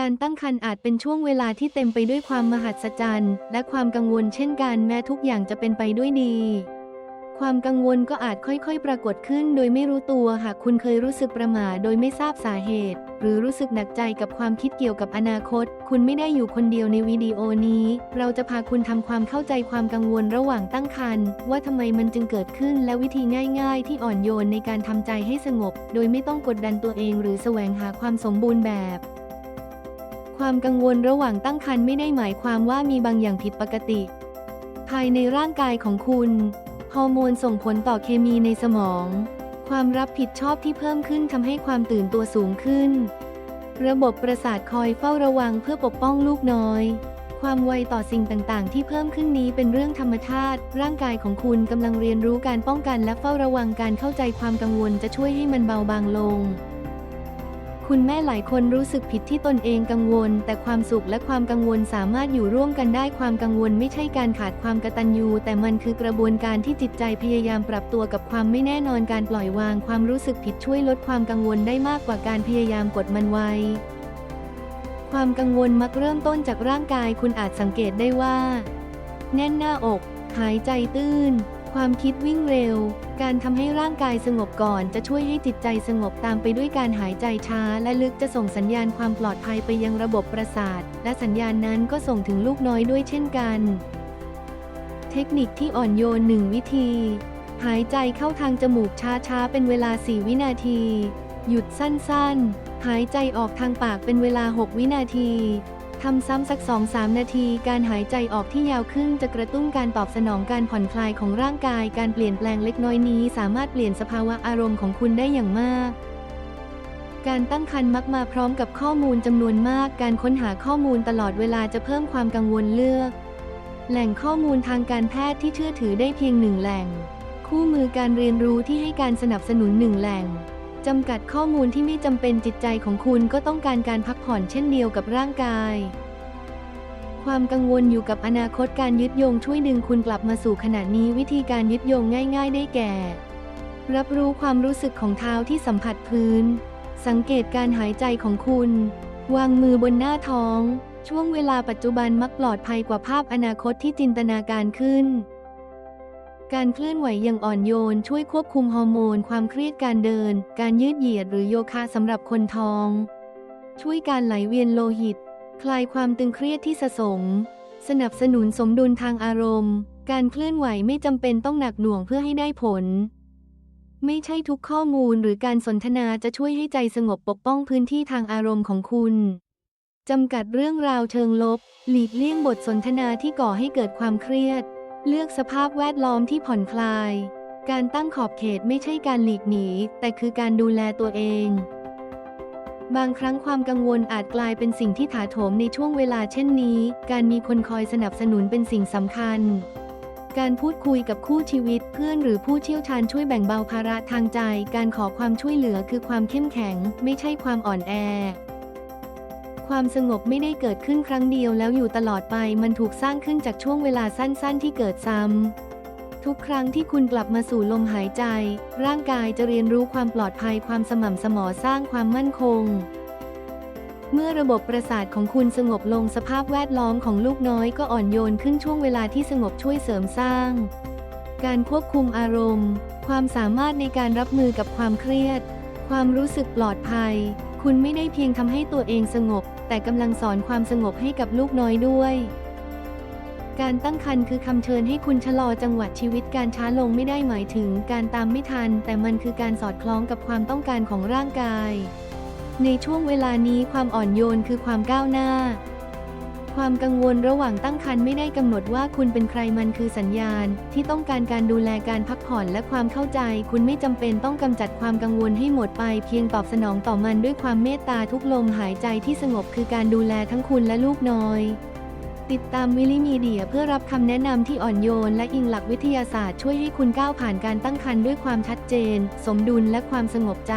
การตั้งครรภ์อาจเป็นช่วงเวลาที่เต็มไปด้วยความมหัศจรรย์ และความกังวลเช่นกันแม้ทุกอย่างจะเป็นไปด้วยดี ความกังวลก็อาจค่อยๆ ปรากฏขึ้นโดยไม่รู้ตัวหากคุณเคยรู้สึกประหม่าโดยไม่ทราบสาเหตุ หรือรู้สึกหนักใจกับความคิดเกี่ยวกับอนาคต คุณไม่ได้อยู่คนเดียวในวิดีโอนี้ เราจะพาคุณทำความเข้าใจความกังวลระหว่างตั้งครรภ์ว่าทำไมมันจึงเกิดขึ้นและวิธีง่าย ๆ ที่อ่อนโยนในการทำใจให้สงบ โดยไม่ต้องกดดันตัวเอง หรือแสวงหาความสมบูรณ์แบบ ความกังวลระหว่างตั้งครรภ์ไม่ได้หมายความว่ามีบางอย่างผิดปกติ ภายในร่างกายของคุณ ฮอร์โมนส่งผลต่อเคมีในสมอง ความรับผิดชอบที่เพิ่มขึ้นทำให้ความตื่นตัวสูงขึ้น ระบบประสาทคอยเฝ้าระวังเพื่อปกป้องลูกน้อย ความไวต่อสิ่งต่างๆ ที่เพิ่มขึ้นนี้เป็นเรื่องธรรมชาติ ร่างกายของคุณกำลังเรียนรู้การป้องกันและเฝ้าระวังการเข้าใจความกังวลจะช่วยให้มันเบาบางลง คุณแม่หลายคนรู้สึกผิดที่ตนเองกังวล แต่ความสุขและความกังวลสามารถอยู่ร่วมกันได้ความกังวลไม่ใช่การขาดความกตัญญูแต่มันคือกระบวนการที่จิตใจพยายามปรับตัวกับความไม่แน่นอนการปล่อยวาง ความรู้สึกผิดช่วยลดความกังวลได้มากกว่าการพยายามกดมันไว้ ความกังวลมักเริ่มต้นจากร่างกายคุณอาจสังเกตได้ว่า แน่นหน้าอก หายใจตื้น ความคิดวิ่งเร็ว การทำให้ร่างกายสงบก่อนจะช่วยให้จิตใจสงบตามไปด้วยการหายใจช้า และลึกจะส่งสัญญาณความปลอดภัยไปยังระบบประสาท และสัญญาณนั้นก็ส่งถึงลูกน้อยด้วยเช่นกัน เทคนิคที่อ่อนโยนหนึ่งวิธี หายใจเข้าทางจมูกช้าๆ เป็นเวลา 4 วินาที หยุดสั้นๆ หายใจออกทางปากเป็นเวลา 6 วินาที ทำซ้ำสัก 2-3 นาที การหายใจออกที่ยาวขึ้นจะกระตุ้นการตอบสนองการผ่อนคลายของร่างกาย การเปลี่ยนแปลงเล็กน้อยนี้ สามารถเปลี่ยนสภาวะอารมณ์ของคุณได้อย่างมาก การตั้งครรภ์มักมาพร้อมกับข้อมูลจำนวนมาก การค้นหาข้อมูลตลอดเวลาจะเพิ่มความกังวลเลือก แหล่งข้อมูลทางการแพทย์ที่เชื่อถือได้เพียงหนึ่งแหล่ง คู่มือการเรียนรู้ที่ให้การสนับสนุนหนึ่งแหล่ง จำกัดข้อมูลที่ไม่จำเป็นจิตใจของคุณก็ต้องการการพักผ่อนเช่นเดียวกับร่างกาย ความกังวลอยู่กับอนาคตการยึดโยงช่วยดึงคุณกลับมาสู่ขณะนี้วิธีการยึดโยงง่าย ๆ ได้แก่ รับรู้ความรู้สึกของเท้าที่สัมผัสพื้น สังเกตการหายใจของคุณ วางมือบนหน้าท้อง ช่วงเวลาปัจจุบันมักปลอดภัยกว่าภาพอนาคตที่จินตนาการขึ้น การเคลื่อนไหวอย่างอ่อนโยน ช่วยควบคุมฮอร์โมน ความเครียดการเดิน การยืดเหยียดหรือโยคะสำหรับคนท้อง ช่วยการไหลเวียนโลหิต คลายความตึงเครียดที่สะสม สนับสนุนสมดุลทางอารมณ์ การเคลื่อนไหวไม่จำเป็นต้องหนักหน่วงเพื่อให้ได้ผล ไม่ใช่ทุกข้อมูลหรือการสนทนาจะช่วยให้ใจสงบปกป้องพื้นที่ทางอารมณ์ของคุณจำกัดเรื่องราวเชิงลบ หลีกเลี่ยงบทสนทนาที่ก่อให้เกิดความเครียด เลือกสภาพแวดล้อมที่ผ่อนคลาย การตั้งขอบเขตไม่ใช่การหลีกหนี แต่คือการดูแลตัวเอง บางครั้งความกังวลอาจกลายเป็นสิ่งที่ถาโถมในช่วงเวลาเช่นนี้ การมีคนคอยสนับสนุนเป็นสิ่งสำคัญ การพูดคุยกับคู่ชีวิตเพื่อนหรือผู้เชี่ยวชาญช่วยแบ่งเบาภาระทางใจ การขอความช่วยเหลือคือความเข้มแข็ง ไม่ใช่ความอ่อนแอ ความสงบไม่ได้เกิดขึ้นครั้งเดียวแล้วอยู่ตลอดไปมันถูกสร้างขึ้นจากช่วงเวลาสั้นๆ ที่เกิดซ้ำ ทุกครั้งที่คุณกลับมาสู่ลมหายใจ ร่างกายจะเรียนรู้ความปลอดภัยความสม่ำเสมอสร้างความมั่นคง เมื่อระบบประสาทของคุณสงบลงสภาพแวดล้อมของลูกน้อยก็อ่อนโยนขึ้นช่วงเวลาที่สงบช่วยเสริมสร้าง การควบคุมอารมณ์ ความสามารถในการรับมือกับความเครียด ความรู้สึกปลอดภัย คุณไม่ได้เพียงทำให้ตัวเองสงบ แต่กำลังสอนความสงบให้กับลูกน้อยด้วย การตั้งครรภ์คือคำเชิญให้คุณชะลอจังหวะชีวิตการช้าลงไม่ได้หมายถึงการตามไม่ทัน แต่มันคือการสอดคล้องกับความต้องการของร่างกาย ในช่วงเวลานี้ความอ่อนโยนคือความก้าวหน้า ความกังวลระหว่างตั้งครรภ์ไม่ได้กำหนดว่าคุณเป็นใครมันคือสัญญาณ ที่ต้องการการดูแลการพักผ่อนและความเข้าใจ คุณไม่จำเป็นต้องกำจัดความกังวลให้หมดไป เพียงตอบสนองต่อมันด้วยความเมตตาทุกลมหายใจที่สงบคือการดูแลทั้งคุณและลูกน้อย ติดตามวิลิมีเดียเพื่อรับคำแนะนำที่อ่อนโยน และอิงหลักวิทยาศาสตร์ช่วยให้คุณก้าวผ่านการตั้งครรภ์ด้วยความชัดเจน สมดุลและความสงบใจ